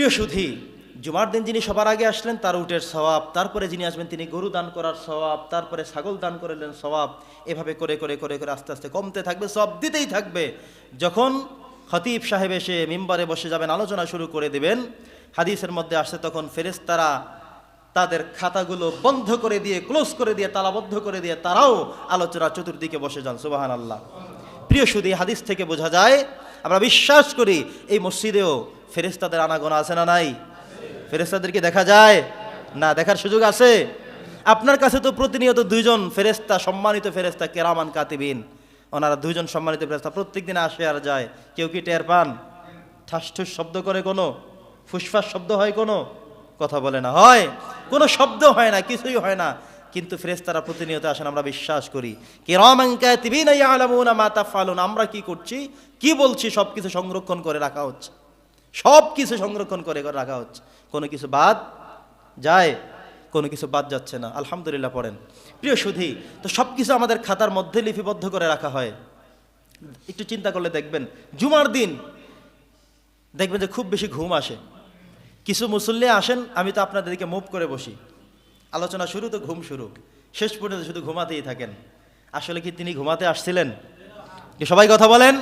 প্রিয় সুধী, জুমার দিন যিনি সবার আগে আসলেন, তার উটের সওয়াব, তারপরে যিনি আসবেন তিনি গরু দান করার সওয়াব, তারপরে ছাগল দান করলেন সওয়াব, এভাবে করে করে করে করে আস্তে আস্তে কমতে থাকবে সব দিতেই থাকবে। যখন খতিব সাহেব এসে মিম্বারে বসে যাবেন, আলোচনা শুরু করে দেবেন, হাদিসের মধ্যে আসছে, তখন ফেরেশতারা তাদের খাতাগুলো বন্ধ করে দিয়ে, ক্লোজ করে দিয়ে, তালাবদ্ধ করে দিয়ে, তারাও আলোচনা চতুর্দিকে বসে যান সুবাহান আল্লাহ প্রিয় সুদী হাদিস থেকে বোঝা যায়, আমরা বিশ্বাস করি, এই মসজিদেও ফেরেস্তাদের আনাগোনা আছে না নাই? ফেরেস্তাদেরকে দেখা যায়? না, দেখার সুযোগ আছে? আপনার কাছে তো প্রতিনিয়ত দুইজন ফেরেস্তা সম্মানিত ফেরেস্তা কেরামান কাতিবিন। ওনারা দুইজন সম্মানিত ফেরেস্তা প্রত্যেক দিন আসে আর যায়। কেউ কি টের পান? ঠাস ঠুস শব্দ করে কোনো? ফুসফাস শব্দ হয় কোনো? কথা বলে না। হয়? কোনো শব্দ হয় না, কিছুই হয় না। কিন্তু ফেরেস্তারা প্রতিনিয়ত আসেন, আমরা বিশ্বাস করি। ফালুন আমরা কি করছি? কি বলছি? সব কিছু সংরক্ষণ করে রাখা হচ্ছে। সব কিছু সংরক্ষণ করে রাখা হচ্ছে। কোনো কিছু বাদ যায়, কোনো কিছু বাদ যাচ্ছে না। আলহামদুলিল্লাহ পড়েন। প্রিয় সুধি, তো সব কিছু আমাদের খাতার মধ্যে লিপিবদ্ধ করে রাখা হয়। একটু চিন্তা করলে দেখবেন, জুমার দিন দেখবেন যে খুব বেশি ঘুম আসে। কিছু মুসল্লি আসেন, আমি তো আপনাদেরকে মুভ করে বসি। আলোচনা শুরু তো ঘুম শুরু শেষ পর্যন্ত শুধু ঘুমাতেই থাকেন। আসলে কি তিনি ঘুমাতে আসছিলেন? সবাই কথা বলেন?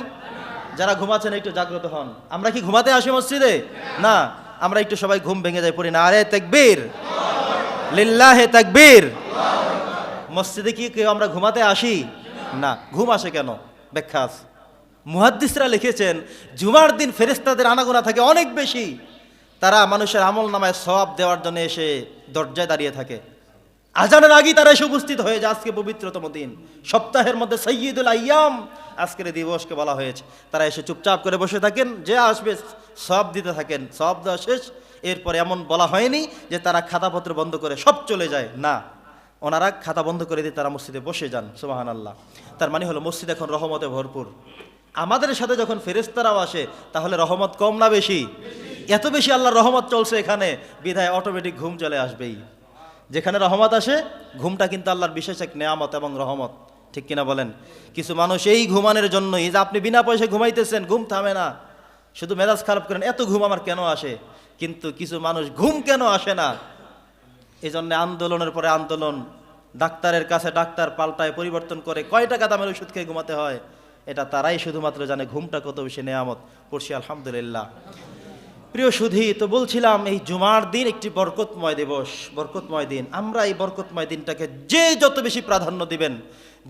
যারা ঘুমাচ্ছেন একটু জাগ্রত হন। আমরা কি ঘুমাতে আসি মসজিদে? না, আমরা একটু সবাই ঘুম ভেঙে যাই পড়ি না। আরে তাকবীর! লিল্লাহে তাকবীর! মসজিদে কি কেউ আমরা ঘুমাতে আসি? না, ঘুম আসে কেন? ব্যাখ্যা আছে। মুহাদ্দিসরা লিখেছেন, জুমার দিন ফেরেস্তাদের আনাগোনা থাকে অনেক বেশি। তারা মানুষের আমল নামায় সওয়াব দেওয়ার জন্য এসে দরজায় দাঁড়িয়ে থাকে। আজানের আগেই তারা এসে উপস্থিত হয়ে যায় আজকে পবিত্রতম দিন। সপ্তাহের মধ্যে সৈয়দুল আইয়াম আজকের এই দিবসকে বলা হয়েছে। তারা এসে চুপচাপ করে বসে থাকেন, যে আসবে সব দিতে থাকেন, সব দেওয়া শেষ। এরপরে এমন বলা হয়নি যে তারা খাতাপত্র বন্ধ করে সব চলে যায়। না, ওনারা খাতা বন্ধ করে দিয়ে তারা মসজিদে বসে যান সুবাহান আল্লাহ তার মানে হলো মসজিদ এখন রহমতে ভরপুর। আমাদের সাথে যখন ফেরেস্তারাও আসে, তাহলে রহমত কম না বেশি? এত বেশি আল্লাহর রহমত চলছে এখানে, বিধায় অটোমেটিক ঘুম চলে আসবেই। যেখানে রহমত আসে, ঘুমটা কিন্তু আল্লাহর বিশেষ এক নেয়ামত এবং রহমত। ঠিক কিনা বলেন? কিছু মানুষ এই ঘুমানোর জন্যই যে আপনি বিনা পয়সায় ঘুমাইতেছেন, ঘুম থামে না। শুধু মেজাজ খারাপ করেন, এত ঘুম আমার কেন আসে? কিন্তু কিছু মানুষ ঘুম কেন আসে না? এই জন্য আন্দোলনের পরে আন্দোলন, ডাক্তারের কাছে ডাক্তার পাল্টায় পরিবর্তন করে কয় টাকা দামের ওষুধ খেয়ে ঘুমাতে হয়? এটা তারাই শুধুমাত্র জানে ঘুমটা কত বেশি নেয়ামত। পড়ছি আলহামদুলিল্লাহ। প্রিয় সুধী, তো বলছিলাম এই জুমার দিন একটি বরকতময় দিবস, বরকতময় দিন। আমরা এই বরকতময় দিনটাকে যে যত বেশি প্রাধান্য দিবেন,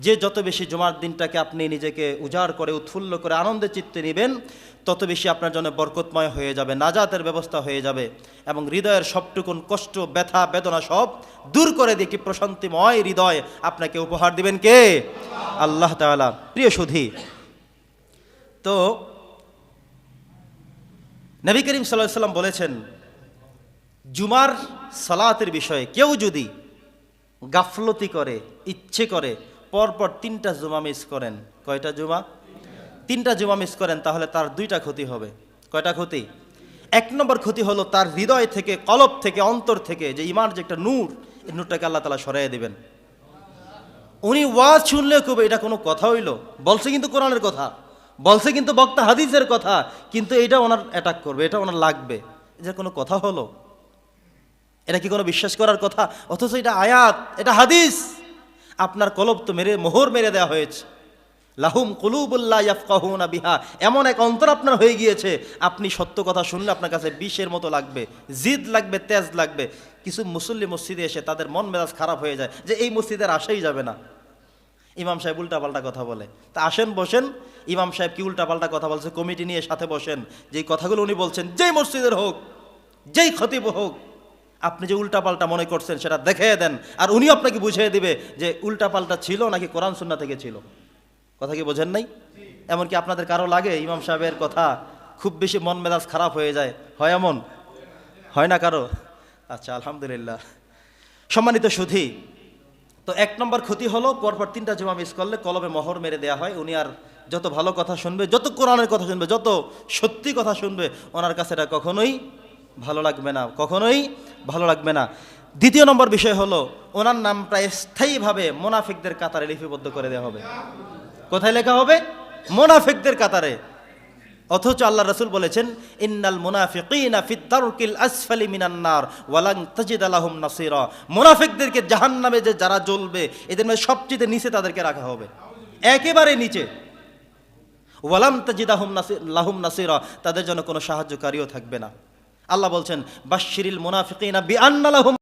যে যত বেশি জুমার দিনটাকে আপনি নিজেকে উজাড় করে, উৎফুল্ল করে, আনন্দে চিত্তে নেবেন, তত বেশি আপনার জন্য বরকতময় হয়ে যাবে, নাজাতের ব্যবস্থা হয়ে যাবে এবং হৃদয়ের সবটুকুন কষ্ট, ব্যথা, বেদনা সব দূর করে দিয়ে কি প্রশান্তিময় হৃদয় আপনাকে উপহার দিবেন কে? আল্লাহ তাআলা। প্রিয় সুধী, তো নবী করিম সাল্লাহ সাল্লাম বলেছেন, জুমার সালাতের বিষয়ে কেউ যদি গাফলতি করে, ইচ্ছে করে, পরপর তিনটা জুমা মিস করেন, কয়টা জুমা? তিনটা জুমা মিস করেন, তাহলে তার দুইটা ক্ষতি হবে। কয়টা ক্ষতি? এক নম্বর ক্ষতি হলো তার হৃদয় থেকে, কলব থেকে, অন্তর থেকে যে ইমার যে একটা নূর, এই নূরটাকে আল্লাহ তালা সরাইয়া দেবেন। উনি ওয়াজ শুনলে কবে এটা কোনো কথা হইল। বলছে কিন্তু কোরআনের কথা। বলছে কিন্তু বক্তা হাদিসের কথা, কিন্তু এটা ওনার অ্যাটাক করবে, এটা ওনার লাগবে। এটা কোনো কথা হলো? এটা কি কোনো বিশ্বাস করার কথা? অথচ এটা আয়াত, এটা হাদিস। আপনার কলব তো মেরে, মোহর মেরে দেওয়া হয়েছে। লাহুম কুলুবুল্লাহ ইয়াফকাহুনা বিহা। এমন এক অন্তর আপনার হয়ে গিয়েছে, আপনি সত্য কথা শুনলে আপনার কাছে বিষের মতো লাগবে, জিদ লাগবে, তেজ লাগবে। কিছু মুসল্লি মসজিদে এসে তাদের মন মেজাজ খারাপ হয়ে যায়, যে এই মসজিদের আশাই যাবে না। ইমাম সাহেব উল্টাপাল্টা কথা বলে। তা আসেন, বসেন। ইমাম সাহেব কি উল্টাপাল্টা কথা বলছে? কমিটি নিয়ে সাথে বসেন। যেই কথাগুলো উনি বলছেন, যেই মসজিদের হোক, যেই খতিব হোক, আপনি যে উল্টাপাল্টা মনে করছেন সেটা দেখিয়ে দেন। আর উনি আপনাকে বুঝিয়ে দিবে যে উল্টাপাল্টা ছিল নাকি কোরআন সুন্না থেকে ছিল। কথা কি বোঝেন নাই? এমনকি আপনাদের কারও লাগে ইমাম সাহেবের কথা খুব বেশি মন মেজাজ খারাপ হয়ে যায়। হয় এমন? হয় না কারও? আচ্ছা আলহামদুলিল্লাহ। সম্মানিত সুধী তো এক নম্বর ক্ষতি হলো, পরপর তিনটা জমা মিস করলে কলমে মহর মেরে দেওয়া হয়। উনি আর যত ভালো কথা শুনবে, যত কোরআনের কথা শুনবে, যত সত্যি কথা শুনবে, ওনার কাছে এটা কখনোই ভালো লাগবে না, কখনোই ভালো লাগবে না। দ্বিতীয় নম্বর বিষয় হলো, ওনার নাম প্রায় স্থায়ীভাবে মোনাফিকদের কাতারে লিপিবদ্ধ করে দেওয়া হবে। কোথায় লেখা হবে? মোনাফিকদের কাতারে। অথচ আল্লাহ রসুল বলেছেন, ইন্নাল মুনাফিকিনা ফিদ আসফালি মিনান নার ওয়ালাং তাজিদ আলাহুম নাসিরা। মুনাফিকদেরকে জাহান্নামে যে যারা জ্বলবে, এদের মধ্যে সবচেয়ে নিচে তাদেরকে রাখা হবে। একেবারে নিচে। ওয়ালাম তাজিদাহুম নাসির লাহুম নাসিরা, তাদের জন্য কোনো সাহায্যকারীও থাকবে না। আল্লাহ বলছেন, বাশশিরিল মুনাফিকিনা বিআন্না লাহুম